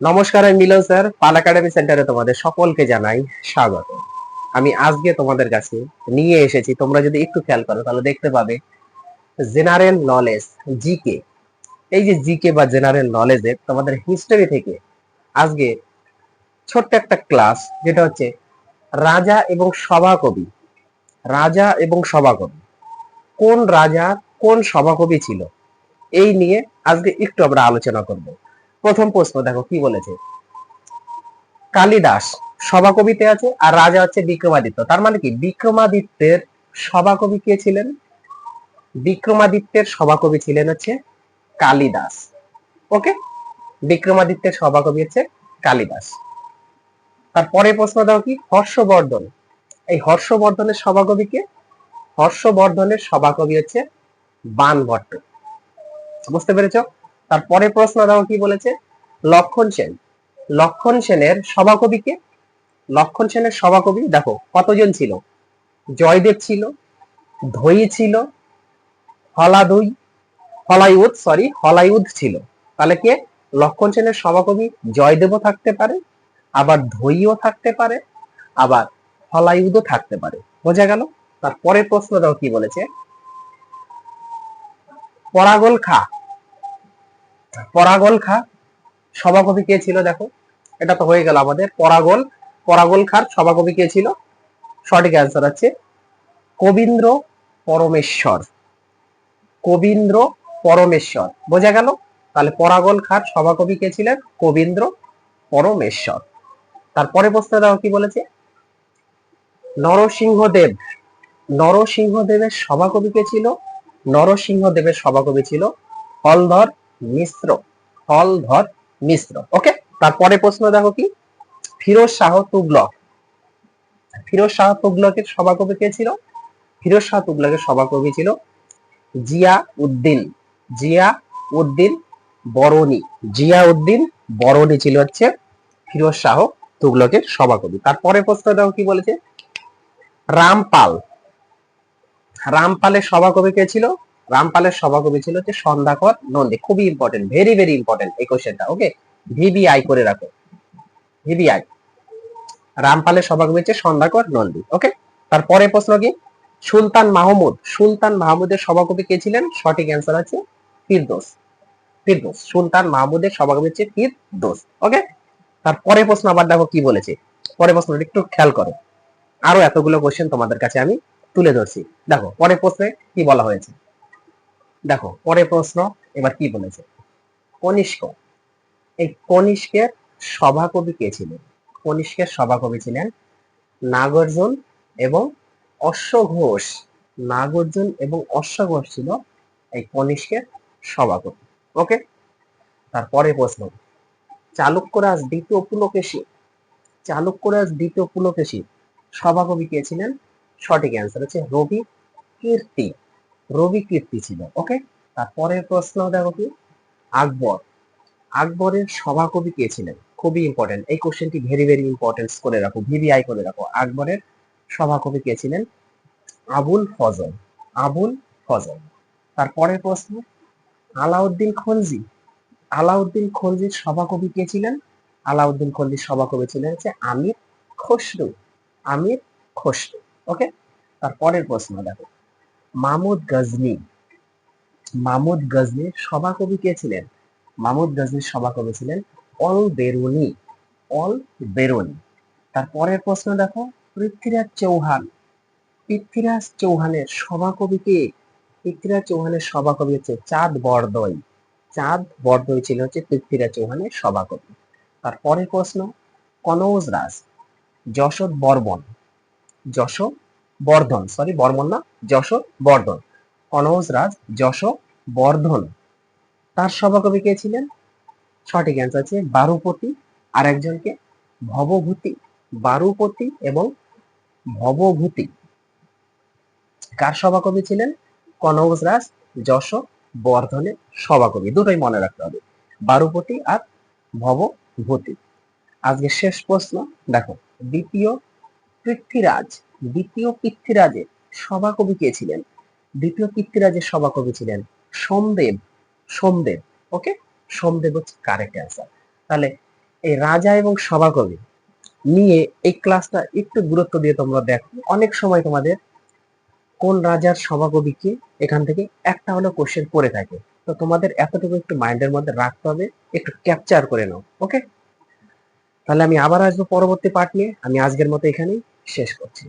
নমস্কার, আমি মিলন স্যার, পাল একাডেমি সেন্টারে তোমাদের সকলকে জানাই স্বাগত। আমি আজকে তোমাদের কাছে নিয়ে এসেছি, তোমরা যদি একটু খেয়াল করো, তাহলে দেখতে পাবে জেনারেল নলেজ জিকে এই যে জিকে বা জেনারেল নলেজের তোমাদের হিস্টোরি থেকে আজকে ছোট্ট একটা ক্লাস যেটা হচ্ছে রাজা এবং সভাকবি। রাজা এবং সভাকবি। কোন রাজা কোন সভাকবি ছিল? এই নিয়ে আজকে একটু আমরা আলোচনা করব। প্রথম প্রশ্ন, দেখো কি বলেছে? কালিদাস সভাকবিতে আছে আর রাজা হচ্ছে বিক্রমাদিত্য। তার মানে কি? বিক্রমাদিত্যের সভাকবি কে ছিলেন? বিক্রমাদিত্যের সভাকবি ছিলেন হচ্ছে কালিদাস। ওকে? বিক্রমাদিত্যের সভাকবি হচ্ছে কালিদাস। তারপরে প্রশ্ন দাও কি? হর্ষবর্ধন। এই হর্ষবর্ধনের সভাকবি কে? হর্ষবর্ধনের সভাকবি হচ্ছে বানভট্ট। বুঝতে পেরেছ? তারপরে প্রশ্ন দাও, কি বলেছে? লক্ষণ সেন। লক্ষণ সেনের সভাকবি কে? লক্ষণ সেনের সভাকবি, দেখো, কতজন ছিল? জয়দেব ছিল, ধই ছিল, হলাদুই, হলাইউদ সরি হলাইউদ ছিল। তাহলে কে? লক্ষণ সেনের সভাকবি, জয়দেবও থাকতে পারে, আবার ধইও থাকতে পারে, আবার হলাইউদও থাকতে পারে। বোঝা গেল? তারপরে প্রশ্ন দাও, কি বলেছে? পরাগল খা পরাগল খা। সভাকবি কে ছিল দেখো? এটা তো হয়ে গেল আমাদের। পরাগল পরাগল খার সভাকবি কে ছিল? সঠিক অ্যান্সার আছে। কবীন্দ্র পরমেশ্বর। কবীন্দ্র পরমেশ্বর। বোঝা গেল? তাহলে পরাগল খার সভাকবি কে ছিলেন? কবীন্দ্র পরমেশ্বর। তারপরে প্রশ্ন দাও কি বলেছে? নরসিংহদেব। নরসিংহদেবের সভাকবি কে ছিল? নরসিংহদেবের সভাকবি ছিল হলধর মিশ্র হলধর মিশ্র। ওকে তারপরে প্রশ্ন দেখো কি? ফিরোজ শাহ তুগলক। ফিরোজ শাহ তুগলকের সভাকবি কে ছিল? ফিরোজ শাহ তুগলকের সভাকবি ছিল জিয়া উদ্দিন জিয়া উদ্দিন বরণী। জিয়া উদ্দিন বরণী ছিল হচ্ছে ফিরোজ শাহ তুগলকের সভাকবি। তারপরে প্রশ্ন দেখো কি বলেছে? রামপাল। রামপালের সভাকবি কে ছিল? রামপালের সভাকবি ছিল হচ্ছে সন্ধ্যাকর নন্দী। খুবই ইম্পর্টেন্ট ভেরি ভেরি ইম্পর্টেন্ট এই কোশ্চেনটা ওকে ভিবিআই করে রাখো। ভিবিআই রামপালের সভাকবি হচ্ছে সন্ধ্যাকর নন্দী ওকে তারপরে প্রশ্ন কি? সুলতান মাহমুদ, সুলতান মাহমুদের সভাকবি কে ছিলেন? সঠিক অ্যান্সার আছে ফিরদোস। ফিরদোস, সুলতান মাহমুদের সভাকবি হচ্ছে ফিরদোস ওকে তারপরে প্রশ্ন আবার দেখো কি বলেছে। পরে প্রশ্ন একটু খেয়াল করো। আরও এতগুলো কোশ্চেন তোমাদের কাছে আমি তুলে ধরছি। দেখো পরে প্রশ্নে কি বলা হয়েছে? দেখো পরে প্রশ্ন, এবার কি বলেছে? কনিষ্ক। এই কনিষ্কের সভাকবি কে ছিলেন? কনিষ্কের সভাকবি ছিলেন নাগার্জুন এবং অশ্বঘোষ। নাগার্জুন এবং অশ্বঘোষ ছিল এই কনিষ্কের সভাকবি। ওকে? তারপরে প্রশ্ন। চালুক্যরাজ দ্বিতীয় পুলকেশী। চালুক্যরাজ দ্বিতীয় পুলকেশী সভাকবি কে ছিলেন? সঠিক অ্যান্সার হচ্ছে রবি কীর্তি। রবি কীর্তি ছিল ওকে তারপরের প্রশ্ন দেখো কি? আকবর, আকবরের সভাকবি কে ছিলেন? খুবই ইম্পর্টেন্ট এই কোশ্চেনটি ভেরি ভেরি ইম্পর্টেন্স করে রাখো ভিভিআই করে রাখো। আকবরের সভাকবি কে ছিলেন? আবুল ফজল আবুল ফজল। তারপরের প্রশ্ন, আলাউদ্দিন খলজি, আলাউদ্দিন খলজির সভাকবি কে ছিলেন? আলাউদ্দিন খলজির সভাকবি ছিলেন হচ্ছে আমির খসরু আমির খসরু ওকে তারপরের প্রশ্ন দেখো মামুদ গজনি। মামুদ গজনির সভাকবি কে ছিলেন? মামুদ গজনির সভাকবি ছিলেন অল বেরুনি অল বেরুনি। তারপরের প্রশ্ন দেখো, পৃথ্বীরাজ চৌহান। পৃথ্বীরাজ চৌহানের সভাকবি কে? পৃথ্বীরাজ চৌহানের সভাকবি হচ্ছে চাঁদ বরদই। চাঁদ বরদই ছিল হচ্ছে পৃথ্বীরাজ চৌহানের সভাকবি। তারপরের প্রশ্ন, কনৌজ রাজ, যশোদ বর্মন। যশো বর্ধন সরি বর্মন না, যশো বর্ধন। কনৌজ রাজ, যশো বর্ধন। তার সভাকবি কে ছিলেন? সঠিক অ্যান্সার আছে বারুপতি। আর একজনকে ভবভূতি। বারুপতি এবং ভবভূতি। কার সভাকবি ছিলেন? কনৌজ রাজ, যশ বর্ধনের সভাকবি। দুটোই মনে রাখতে হবে। বারুপতি আর ভবভূতি। আজকে শেষ প্রশ্ন। দেখো, দ্বিতীয় পৃথ্বীরাজ, দ্বিতীয় পৃথ্বীরাজের সভাকবি কে ছিলেন? দ্বিতীয় পৃথ্বীরাজের সভাকবি ছিলেন সোমদেব। সোমদেব ওকে সোমদেব হচ্ছে কারেক্ট অ্যান্সার তাহলে এই রাজা এবং সভাকবি নিয়ে এই ক্লাসটা একটু গুরুত্ব দিয়ে তোমরা দেখো। অনেক সময় তোমাদের কোন রাজার সভাকবি কি? এখান থেকে একটা হলো কোশ্চেন পড়ে থাকে। তো তোমাদের এতটুকু একটু মাইন্ডের মধ্যে রাখতে হবে, একটু ক্যাপচার করে নাও ওকে তাহলে আমি আবার আসব পরবর্তী পার্ট নিয়ে। আমি আজকের মতো এখানেই। শেষ করছি।